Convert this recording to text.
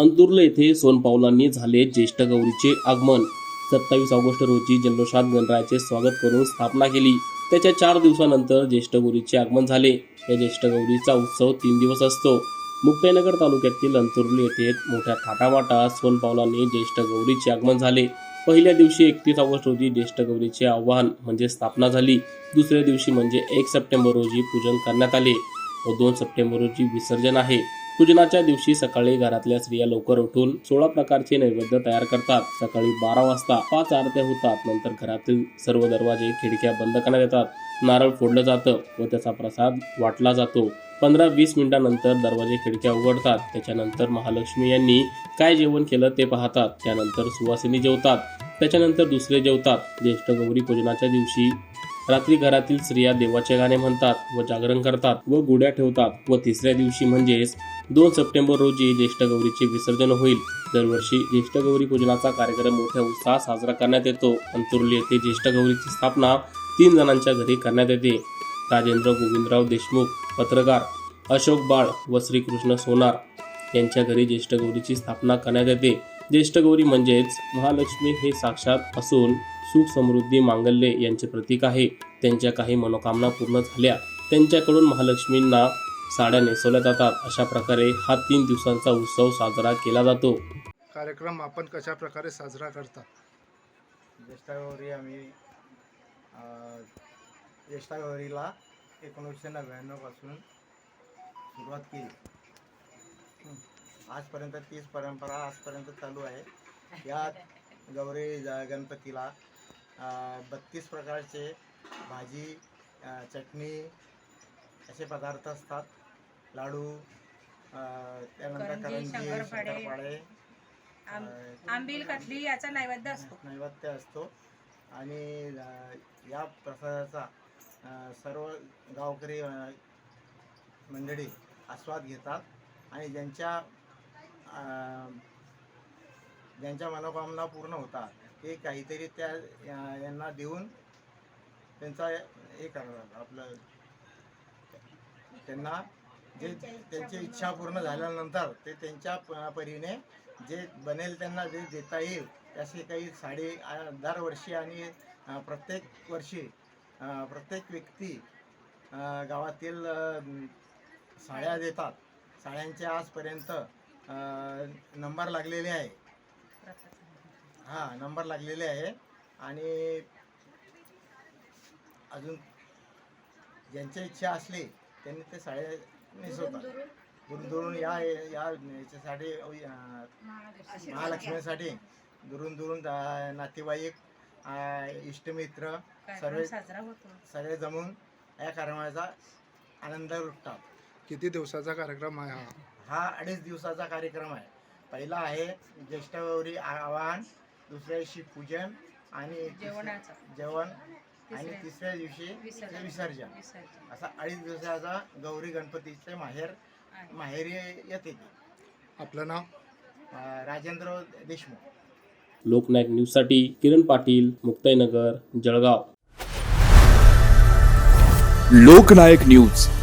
अंतुर्ल येथे सोनपावलांनी झाले ज्येष्ठ गौरीचे आगमन. सत्तावीस ऑगस्ट रोजी जल्लोषात गणरायाचे स्वागत करून स्थापना केली. त्याच्या चार दिवसानंतर ज्येष्ठ गौरीचे आगमन झाले. या ज्येष्ठ गौरीचा उत्सव तीन दिवस असतो. मुक्ताईनगर तालुक्यातील अंतुर्ली येथे मोठ्या थाटामाटात सोनपावलांनी ज्येष्ठ गौरीचे आगमन झाले. पहिल्या दिवशी एकतीस ऑगस्ट रोजी ज्येष्ठ गौरीचे आव्हान म्हणजे स्थापना झाली. दुसऱ्या दिवशी म्हणजे एक सप्टेंबर रोजी पूजन करण्यात आले. व दोन सप्टेंबर रोजी विसर्जन आहे. पूजनाच्या दिवशी सकाळी घरातल्या स्त्रिया लवकर उठून सोळा प्रकारचे नैवेद्य तयार करतात. सकाळी बारा वाजता पाच आरत्या होतात. नंतर घरातील सर्व दरवाजे खिडक्या बंद करण्यात येतात. नारळ फोडलं जातं व त्याचा प्रसाद वाटला जातो. पंधरा वीस मिनिटांनंतर दरवाजे खिडक्या उघडतात. त्याच्यानंतर महालक्ष्मी यांनी काय जेवण केलं ते पाहतात. त्यानंतर सुवासिनी जेवतात. त्याच्यानंतर दुसरे जेवतात. ज्येष्ठ गौरी पूजनाच्या दिवशी रात्री घरातील स्त्रिया देवाचे गाणे म्हणतात व जागरण करतात व गुड्या ठेवतात व तिसऱ्या दिवशी म्हणजेच दोन सप्टेंबर रोजी ज्येष्ठ गौरीचे विसर्जन होईल. दरवर्षी ज्येष्ठ गौरी पूजनाचा कार्यक्रम मोठ्या उत्साहात साजरा करण्यात येतो. अंतुर्ली येथे ज्येष्ठ गौरीची स्थापना तीन जणांच्या घरी करण्यात येते. राजेंद्र गोविंदराव देशमुख पत्रकार अशोक बाळ व श्रीकृष्ण सोनार यांच्या घरी ज्येष्ठ गौरीची स्थापना करण्यात येते. ज्येष्ठ गौरी म्हणजेच महालक्ष्मी हे साक्षात असून सुख समृद्धी मांगल्ये यांचे प्रतीक आहे. त्यांच्या काही मनोकामना पूर्ण झाल्या. त्यांच्याकडून महालक्ष्मींना साड्या नेसवल्या जातात. अशा प्रकारे हा तीन दिवसांचा उत्सव साजरा केला जातो. कार्यक्रम आपण कशा प्रकारे साजरा करता? ज्येष्ठागौरी आम्ही अ, ज्येष्ठागौरीला एकोणीसशे नव्याण्णवपासून सुरुवात केली. आजपर्यंत तीच परंपरा आजपर्यंत चालू आहे. यात गौरी गणपतीला बत्तीस प्रकारचे भाजी चटणी असे पदार्थ असतात. लाडू त्यानंतर करंजी, शंकरपाळे, आम- आंबील कटली याचा नैवेद्य असतो. नैवेद्य असतो. आणि अ, या प्रसादाचा अ, सर्व गावकरी अ, मंडळी आस्वाद घेतात. आणि ज्यांच्या अ, ज्यांच्या मनोकामना पूर्ण होतात हे काहीतरी त्या यांना देऊन त्यांचा हे करतात आपलं त्यांना जे त्यांची इच्छा पूर्ण झाल्यानंतर ते त्यांच्या प- परीने जे बनेल त्यांना जे देता येईल असे काही साडी दरवर्षी आणि प्रत्येक वर्षी प्रत्येक व्यक्ती गावातील साड्या देतात. साड्यांचे आजपर्यंत नंबर लागलेले आहे. हां नंबर लागलेले आहे. आणि अजून ज्यांची इच्छा असली त्यांनी ते साड्या नेसवतात. दुरून दुरून या या याच्यासाठी महालक्ष्मीसाठी. दुरून दुरून नातेवाईक इष्टमित्र सर्व साजरा होतो. सगळे जमून या कार्यक्रमाचा आनंद लुटतात. किती दिवसाचा कार्यक्रम आहे हा? हा अडीच दिवसाचा कार्यक्रम आहे. पहिला आहे ज्येष्ठ गौरी आवाहन दुसऱ्या दिवशी पूजन आणि जेवण आणि तिसऱ्या- तिसऱ्या दिवशी ते विसर्जन. विसर्जन. विसर्जन असा अडीच दिवसाचा गौरी गणपतीचे माहेर आहे. माहेरी येते ती. आपलं नाव? अं, राजेंद्र देशमुख. लोकनायक न्यूजसाठी किरण पाटील मुक्ताईनगर जळगाव. लोकनायक न्यूज.